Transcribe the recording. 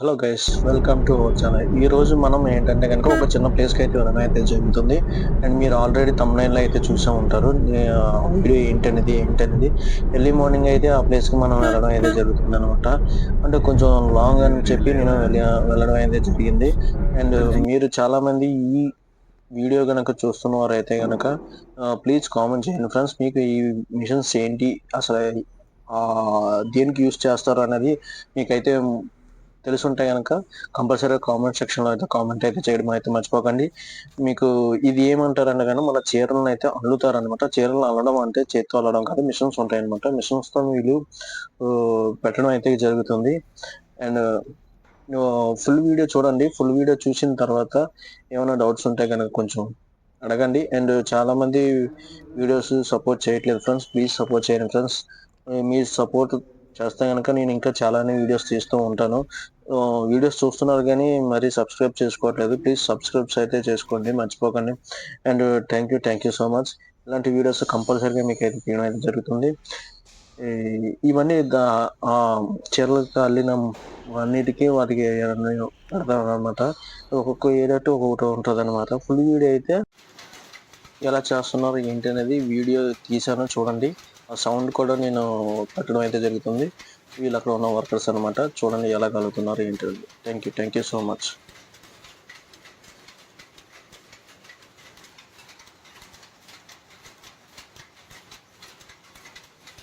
Hello guys welcome to our channel ఈ రోజు మనం ఏంటంటే కనుక ఒక చిన్న ప్లేస్కి అయితే వెళ్ళడం అయితే జరుగుతుంది. అండ్ మీరు ఆల్రెడీ తమ్నైన్లో అయితే చూసే ఉంటారు. వీడియో ఏంటనేది ఏంటనేది. ఎర్లీ మార్నింగ్ అయితే ఆ ప్లేస్కి మనం వెళ్ళడం అయితే జరుగుతుంది అనమాట అంటే కొంచెం లాంగ్ అని చెప్పి నేను వెళ్ళడం అయితే జరిగింది. అండ్ మీరు చాలామంది ఈ వీడియో కనుక చూస్తున్నవారు అయితే కనుక ప్లీజ్ కామెంట్ చేయండి ఫ్రెండ్స్ మీకు ఈ మిషన్స్ ఏంటి? అసలు దేనికి యూస్ చేస్తారు అనేది మీకైతే తెలుసుంటే కనుక కంపల్సరీగా కామెంట్ సెక్షన్లో అయితే కామెంట్ అయితే చేయడం అయితే మర్చిపోకండి. మీకు ఇది ఏమంటారంటే కానీ మన చీరలను అయితే అల్లుతారనమాట చీరలను అల్లడం అంటే చేత్తో అల్లడం కాదు మిషన్స్ ఉంటాయి అనమాట మిషన్స్తో వీళ్ళు పెట్టడం అయితే జరుగుతుంది. అండ్ ఫుల్ వీడియో చూడండి. ఫుల్ వీడియో చూసిన తర్వాత ఏమైనా డౌట్స్ ఉంటే కనుక కొంచెం అడగండి. అండ్ చాలా మంది వీడియోస్ సపోర్ట్ చేయట్లేదు ఫ్రెండ్స్ ప్లీజ్ సపోర్ట్ చేయండి ఫ్రెండ్స్ మీ సపోర్ట్ చేస్తే కనుక నేను ఇంకా చాలానే వీడియోస్ తీస్తూ ఉంటాను. వీడియోస్ చూస్తున్నారు కానీ మరి సబ్స్క్రైబ్ చేసుకోవట్లేదు. ప్లీజ్ సబ్స్క్రైబ్స్ అయితే చేసుకోండి మర్చిపోకండి. And thank you thank you so much ఇలాంటి వీడియోస్ కంపల్సరీగా మీకు అయితే తీయడం అయితే జరుగుతుంది. ఇవన్నీ చీరలకు అల్లిన అన్నిటికీ వాటికి పెడతాను అనమాట ఒక్కొక్క ఏరియా ఒక్కొక్కటి ఉంటుంది అనమాట ఫుల్ వీడియో అయితే ఎలా చేస్తున్నారు ఏంటి అనేది వీడియో తీసాను చూడండి. ఆ సౌండ్ కూడా నేను పెట్టడం అయితే జరుగుతుంది. వీళ్ళు అక్కడ ఉన్న వర్కర్స్ అనమాట చూడండి ఎలా కలుగుతున్నారు ఏంటి thank you thank you so much.